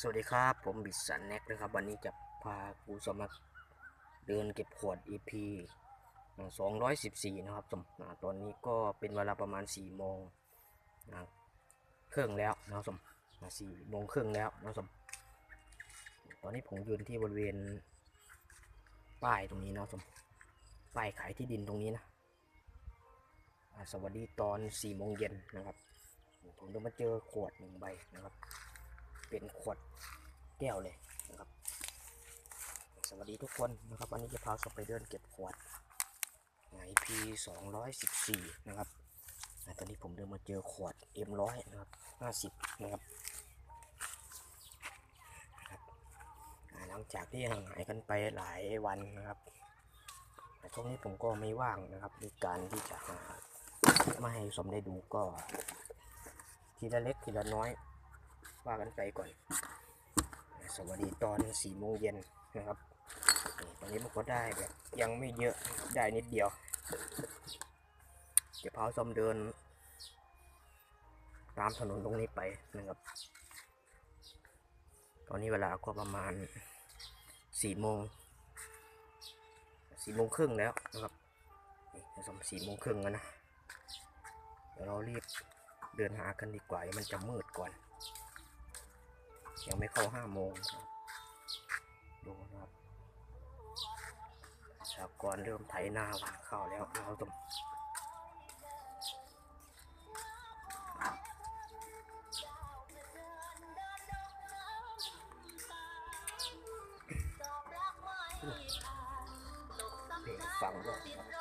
สวัสดีครับผมบิดสันแน็กนะครับ วันนี้จะพาครูสมัครเดินเก็บขวด EP 214 นะครับสมตอนนี้ก็เป็นเวลาประมาณ 4 โมงนะครึ่งแล้วนะครับสมอ่า4โมงครึ่งแล้วนะครับสมตอนนี้ผมยืนที่บริเวณป้ายตรงนี้นะครับสมป้ายขายที่ดินตรงนี้นะสวัสดีตอน 4 โมงเย็นนะครับผมจะมาเจอขวดหนึ่งใบนะครับ เป็นขวดแก้วเลยนะครับ สวัสดีทุกคนนะครับวันนี้จะพาสไปเดินเก็บขวดไอพีสองร้อยสิบสี่นะครับตอนนี้ผมเดินมาเจอขวดเอ็มร้อยนะครับห้าสิบนะครับหลังจากที่ห่างหายกันไปหลายวันนะครับแต่ช่วงนี้ผมก็ไม่ว่างนะครับในการที่จะหามาให้สมได้ดูก็ทีละเล็กทีละน้อย ว่ากันไปก่อน สวัสดีตอนสี่โมงเย็นนะครับตอนนี้มันก็ได้แบบยังไม่เยอะได้นิดเดียวจะพาซอมเดิน ตามถนนตรงนี้ไปนะครับ ตอนนี้เวลาก็ประมาณสี่โมงสี่โมงครึ่งแล้วนะครับนี่สมสี่โมงครึ่งแล้วนะเดี๋ยวเรารีบเดินหากันดีกว่ามันจะมืดก่อน ยังไม่เข้าห้าโมงครับดูนะครับชาวกรเริ่มไถนาหวานข้าวแล้วเราต้องเพลงฟังด้วยครับ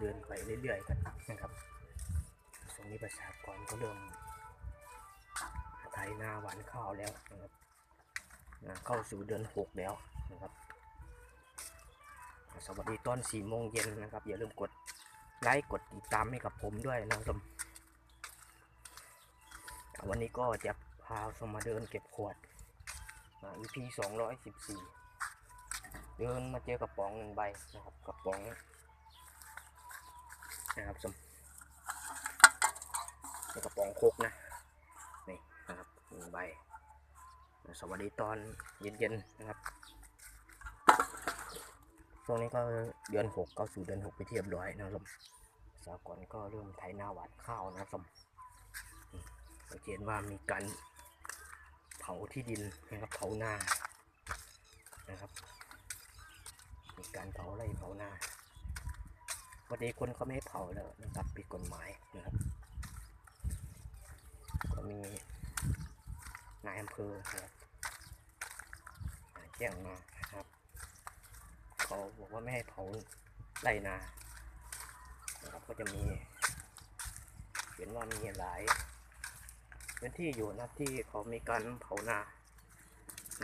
เดินไปเรื่อยๆกันนะครับช่วงนี้ประชากรก็เริ่มไถนาหวานข้าวแล้วนะครับเข้าสู่เดือนหกแล้วนะครับ สวัสดีตอนสี่โมงเย็นนะครับ อย่าลืมกดไลค์กดติดตามให้กับผมด้วยนะครับวันนี้ก็จะพาสมมาเดินเก็บขวดอ่า EP สองร้อยสิบสี่เดินมาเจอกระป๋องหนึ่งใบนะครับกระป๋อง นะครับสมในกระป๋องโคกนะนี่นะครับหนึ่งใบสวัสดีตอนเย็นๆนะครับช่วงนี้ก็เดือนหกเข้าสู่เดือนหกไปเทียบร้อยนะครับผมสากรก็เริ่มไถนาหวานข้าวนะครับผมอืมสังเกตว่ามีการเผาที่ดินนะครับเผานานะครับ มีการเผาไร่เผานา วันนี้คนเขาไม่ให้เผาแล้วนะครับผิดกฎหมายนะครับ ก็มีนายอำเภอนะครับอ่าแจ้งมานะครับ เขาบอกว่าไม่ให้เผาไรนานะครับก็จะมีเห็นว่ามีหลายพื้นที่อยู่นะที่เขามีการเผานา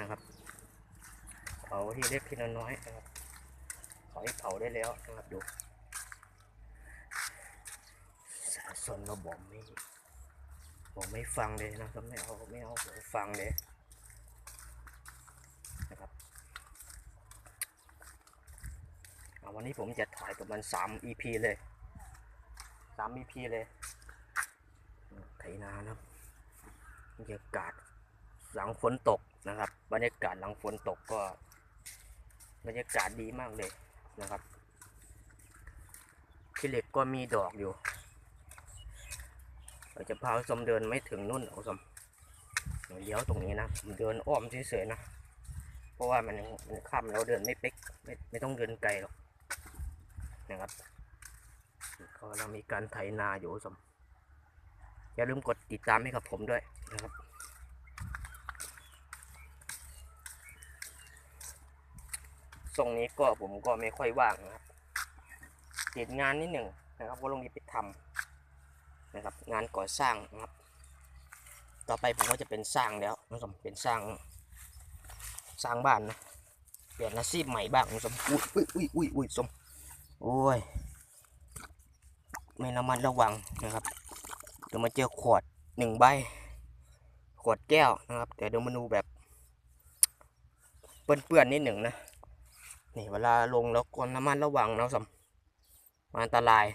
นะครับ เผาที่เล็กที่น้อยๆนะครับขอให้เผาได้แล้วนะครับดู สนเราบอกไม่บอกไม่ฟังเลยนะครับไม่เอาไม่เอาหูฟังเลยนะครับวันนี้ผมจะถ่ายประมาณ3 EP เลย3 EP เลยไถนานะบบรรยากาศหลังฝนตกนะครับ บรรยากาศหลังฝนตกก็บรรยากาศดีมากเลยนะครับขี้เหล็กก็มีดอกอยู่ เราจะพาสมเดินไม่ถึงนู่นเอาสมเลี้ยวตรงนี้นะผมเดินอ้อมเฉยๆนะเพราะว่ามันมันค่ำเราเดินไม่เป๊กไม่ไม่ต้องเดินไกลหรอกนะครับก็เรามีการไถนาอยู่สมอย่าลืมกดติดตามให้กับผมด้วยนะครับทรงนี้ก็ผมก็ไม่ค่อยว่างนะครับติดงานนิดหนึ่งนะครับก็ลงนี้ไปทำ นะครับ งานก่อสร้างนะครับ ต่อไปผมก็จะเป็นสร้างแล้วนะครับเป็นสร้าง สร้างบ้านนะเปลี่ยนอาชีพใหม่บ้างนะครับอุ้ยอุ้ยอุ้ยอุ้ยอุ้ยสมโอ้ยไม่ระมัดระวังนะครับเดี๋ยวมาเจอขวดหนึ่งใบ ขวดแก้วนะครับแต่เดี๋ยวมาดูแบบเปื้อนๆนิดหนึ่งนะนี่เวลาลงแล้วก็น้ำมันระวังนะสำมันอันตราย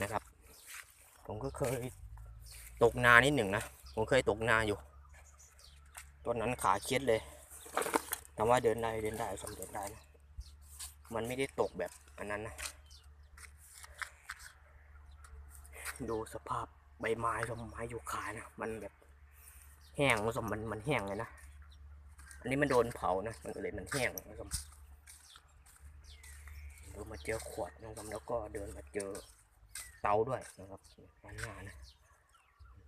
นะครับ ผมก็เคยตกนานิดหนึ่งนะ ผมเคยตกนาอยู่ตอนนั้นขาเคล็ดเลยแต่ว่าเดินได้เดินได้สำเดินได้นะ มันไม่ได้ตกแบบอันนั้นนะ ดูสภาพใบไม้สมไม้อยู่ขานะ มันแบบแห้งสมมันมันแห้งเลยนะ อันนี้มันโดนเผานะ มันก็เลยมันแห้งนะสมเดินมาเจอขวดนะครับแล้วก็เดินมาเจอ เตาด้วยนะครับด้านหน้านะ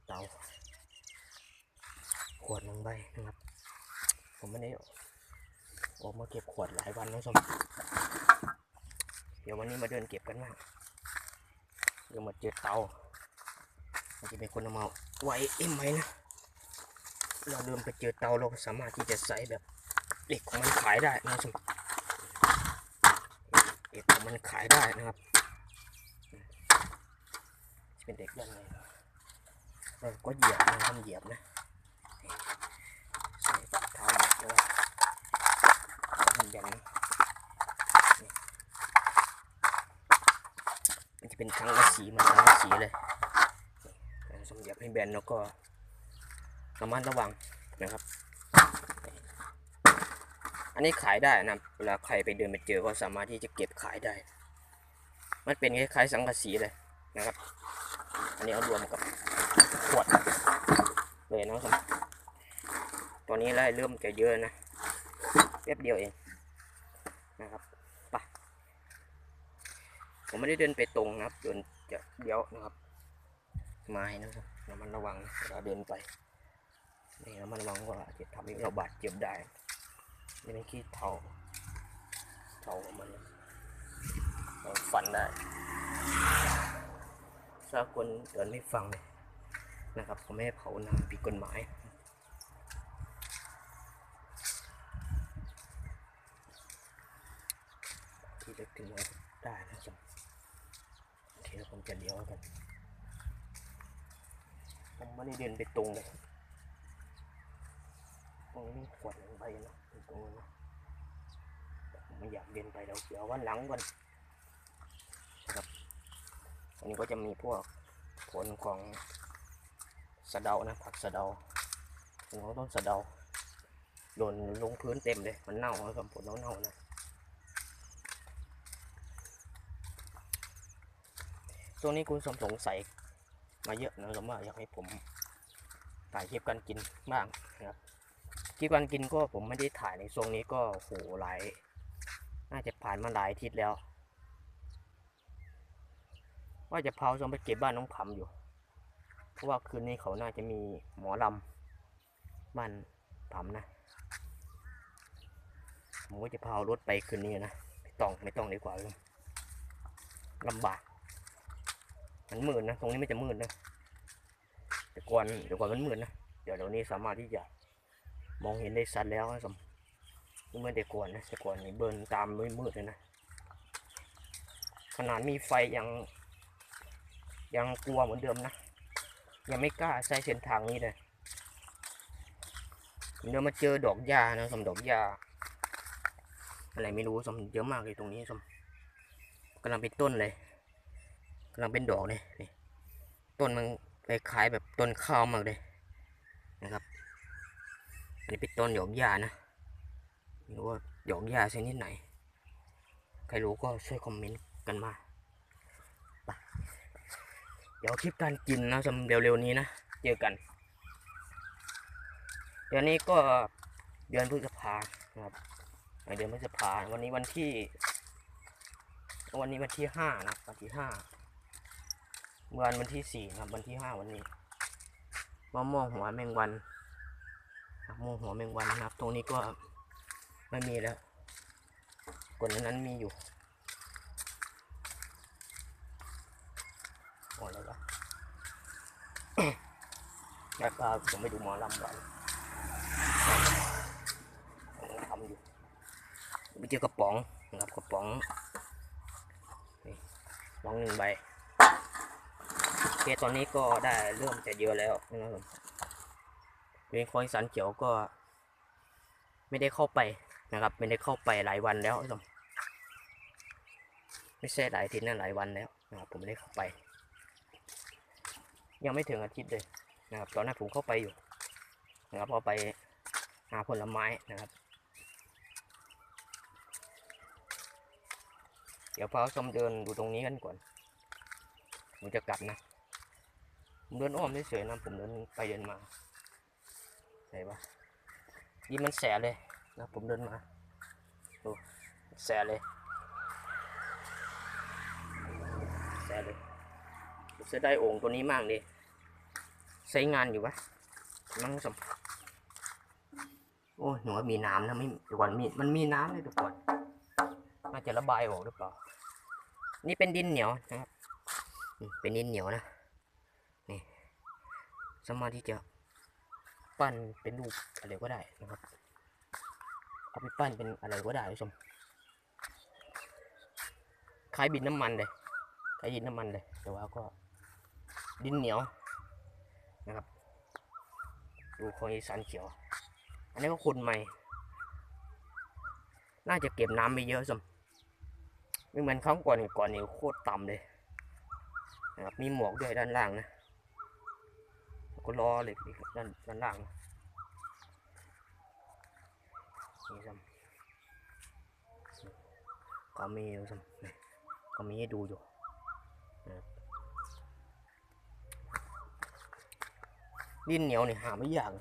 เตาขวดหนึ่งใบนะครับ ผมไม่ได้ออกมาเก็บขวดหลายวันนะสมเดี๋ยววันนี้มาเดินเก็บกันมากเดี๋ยวมาเจอเตามันจะเป็นคนเอามาไว้เอ็มไหมนะเราเดินไปเจอเตาเราสามารถที่จะใส่แบบเหล็กของมันขายได้นะสมเหล็กของมันขายได้นะครับ เป็นเด็กยังไงเราก็เหยียบนทำเหยียบนะใส่เท้าเหยียบด้วยมันยันนะนี่มันจะเป็นทั้งกะสีมันทั้งกะสีเลยนี่สมเหยียบให้แบนแล้วก็ระมัดระวังนะครับ อันนี้ขายได้นะเวลาใครไปเดินไปเจอก็สามารถที่จะเก็บขายได้ มันเป็นคล้ายๆสังกะสีเลย อันนี้เอารวมกับขวดเลยนะครับ ตอนนี้ไล่เริ่มจะเยอะนะแป๊บเดียวเองนะครับไปะผมไม่ได้เดินไปตรงนะครับเดินจะเดี๋ยวนะครับไม้นะครับระมันระวังเวลาเดินไปนี่ระมันระวังว่าจะทำให้เราบาดเจ็บได้นี่เป็นขี้เทาเทาของมันเราฟันได้ ถ้าคนเดินไม่ฟังเลยนะครับเขาไม่ให้เผานาผิดกฎหมายที่จะถึงแล้วได้นะครับโอเคแล้วผมจะเลี้ยวกัน ผมไม่ได้เดินไปตรงเลยตรงนี้ขวดหนึ่งใบนะตรงนี้นะผมไม่อยากเดินไปเดี๋ยวเดี๋ยววันหลังกันนะครับ อันนี้ก็จะมีพวกผลของสะเดานะผักสะเดาผลของต้นสะเดาโดนลงพื้นเต็มเลย มันเน่าครับผลเน่าๆนะช่วงนี้คุณสมสงสัยมาเยอะนะครับว่าอยากให้ผมถ่ายคลิปการกินบ้างนะครับคลิปการกินก็ผมไม่ได้ถ่ายในช่วงนี้ก็โหหลายน่าจะผ่านมาหลายอาทิตย์แล้ว ว่าจะพาชมไปเก็บบ้านน้องผำอยู่ เพราะว่าคืนนี้เขาน่าจะมีหมอลำบ้านผำนะผมก็จะพารถไปคืนนี้นะไม่ต้องไม่ต้องดีกว่าเลยลำบากมันมืดนะตรงนี้ไม่จะมืดนะแต่ก่อนเดี๋ยวก่อนมันมืดนะเดี๋ยวเดี๋ยวนี้สามารถที่จะมองเห็นได้ชัดแล้วนะสมไม่เมื่อแต่ก่อนนะแต่ก่อนนี่เบิร์นตามมืดๆเลยนะขนาดมีไฟยัง ยังกลัวเหมือนเดิมนะ ยังไม่กล้าใช้เส้นทางนี้เลยเดี๋ยวมาเจอดอกหญ้านะสมดอกหญ้าอะไรไม่รู้สมเยอะมากเลยตรงนี้สมกำลังเป็นต้นเลยกำลังเป็นดอกเลยนี่ต้นมันคล้ายแบบต้นข้าวมากเลยนะครับอันนี้เป็นต้นดอกหญ้านะไม่รู้ว่าดอกหญ้าชนิดไหน ใครรู้ก็ช่วยคอมเมนต์กันมา เดี๋ยวคลิปการกินนะสำเร็วๆนี้นะเจอกันเดี๋ยวนี้ก็เดือนพฤษภานะครับเดือนพฤษภาวันนี้วันที่ วันนี้วันที่ห้านะวันที่ห้าเมื่อวันวันที่สี่นะครับวันที่ห้าวันนี้มะม่วงหัวแมงวันมะม่วงหัวแมงวันนะครับ ตรงนี้ก็ไม่มีแล้วก่อนนั้นมีอยู่ หมดแล้วก็ แล้วก็ผมไปดูหมอลำก่อนผมกำลังทำอยู่ไปเจอกระป๋องนะครับกระป๋องลองหนึ่งใบโอเคตอนนี้ก็ได้เริ่มจะเยอะแล้วนะครับเรียนคอยสันเขียวก็ ไม่ได้เข้าไปนะครับ ไม่ได้เข้าไปหลายวันแล้วท่านผู้ชมไม่ใช่หลายอาทิตย์นะหลายวันแล้วนะครับผมไม่ได้เข้าไป ยังไม่ถึงอาทิตย์เลย นะครับตอนนั้นผมเข้าไปอยู่นะครับเขาไปหาผลไม้นะครับ เดี๋ยวพาชมเดินดูตรงนี้กันก่อนผมจะกลับนะผมเดินอ้อมเฉยๆนะผมเดินไปเดินมาไหนวะยี่มันแสเลยนะผมเดินมาดูแสเลยแสเลยผมจะได้โอ่งตัวนี้มากเลย ใช้งานอยู่ปะมั่งสมโอ้ยหนูว่ามีน้ำนะไม่เดี๋ยวก่อนมีมันมีน้ำเลยเดี๋ยวก่อนน่าจะระบายออกหรือเปล่า นี่เป็นดินเหนียวนะครับเป็นดินเหนียวนะนี่สามารถที่จะปั้นเป็นรูปอะไรก็ได้นะครับเอาไปปั้นเป็นอะไรก็ได้คุณผู้ชมคล้ายบินน้ำมันเลยคล้ายดินน้ำมันเลยแต่ว่าก็ดินเหนียว นะครับ ดูคอยสันเขียว อันนี้ก็คุณใหม่ น่าจะเก็บน้ำไปเยอะสมไม่เหมือนครั้งก่อนก่อนนี่โคตรต่ำเลยนะครับมีหมวกด้วยด้านล่างนะก็ล้อเหล็กอีกด้านด้านล่างนะนี่ซ้ำก็มีอยู่ซ้ำก็มีให้ดูอยู่นะครับ ดินเหนียวนี่หาไม่ยาก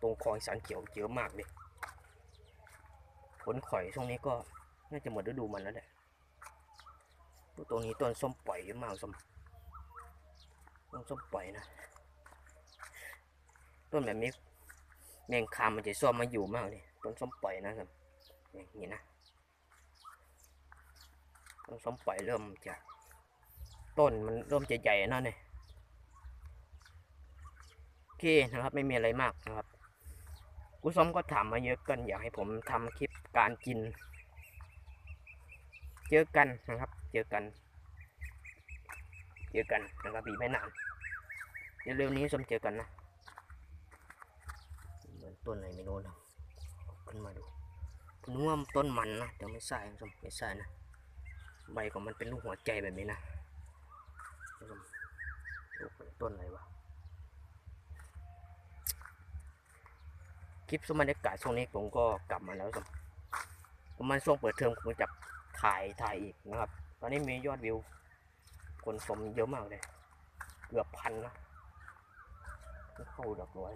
ตรงคลองอีสันเขียวเยอะมากเลยผลข่อยช่วงนี้ก็น่าจะหมดฤดูมันแล้วแหละตรงนี้ต้นส้มปล่อยเยอะมากส้มต้นส้มปล่อยนะ ต้นแบบนี้แมงคามมันจะซ่อมมาอยู่มากเลยต้นส้มปล่อยนะครับนี้นะต้นส้มปล่อยเริ่มจะต้นมันเริ่มจะใหญ่แล้วเนี่ย เคนะครับ ไม่มีอะไรมากนะครับผู้ชมก็ถามมาเยอะกันอยากให้ผมทำคลิปการกิน เจอกันนะครับ เจอกัน เจอกันนะครับอีกไม่นานเดี๋ยวเร็วนี้สมเจอกันนะเหมือนต้นอะไรไม่รู้นะขึ้นมาดูผมนึกว่าต้นมันนะแต่ไม่ใช่คุณผู้ชมไม่ใช่นะใบของมันเป็นลูกหัวใจแบบนี้นะคุณผู้ชมต้นอะไรวะ คลิปสมบรรยกาศช่วงนี้ผมก็กลับมาแล้วสมประมาณช่วงเปิดเทอมผมจะถ่ายถ่ายอีกนะครับ ตอนนี้มียอดวิว คนชมเยอะมากเลย เกือบพันนะเข้าดอกร้อย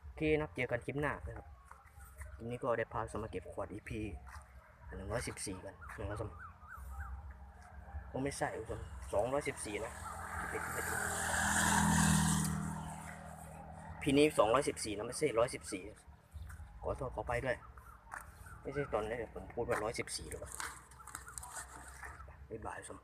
โอเคนับเจอกันคลิปหน้านะครับคลิปนี้ก็ได้พาสมาเก็บขวด EP หนึ่งร้อยสิบสี่กันนะครับสมผมไม่ใช่คุณผู้ชมสองร้อยสิบสี่นะผิดผิดผิด พีนี้สองร้อยสิบสี่นะไม่ใช่ร้อยสิบสี่ขอโทษขอไปด้วย ไม่ใช่ตอนนี้ผมพูดว่าร้อยสิบสี่หรือเปล่าบ๊ายบายสม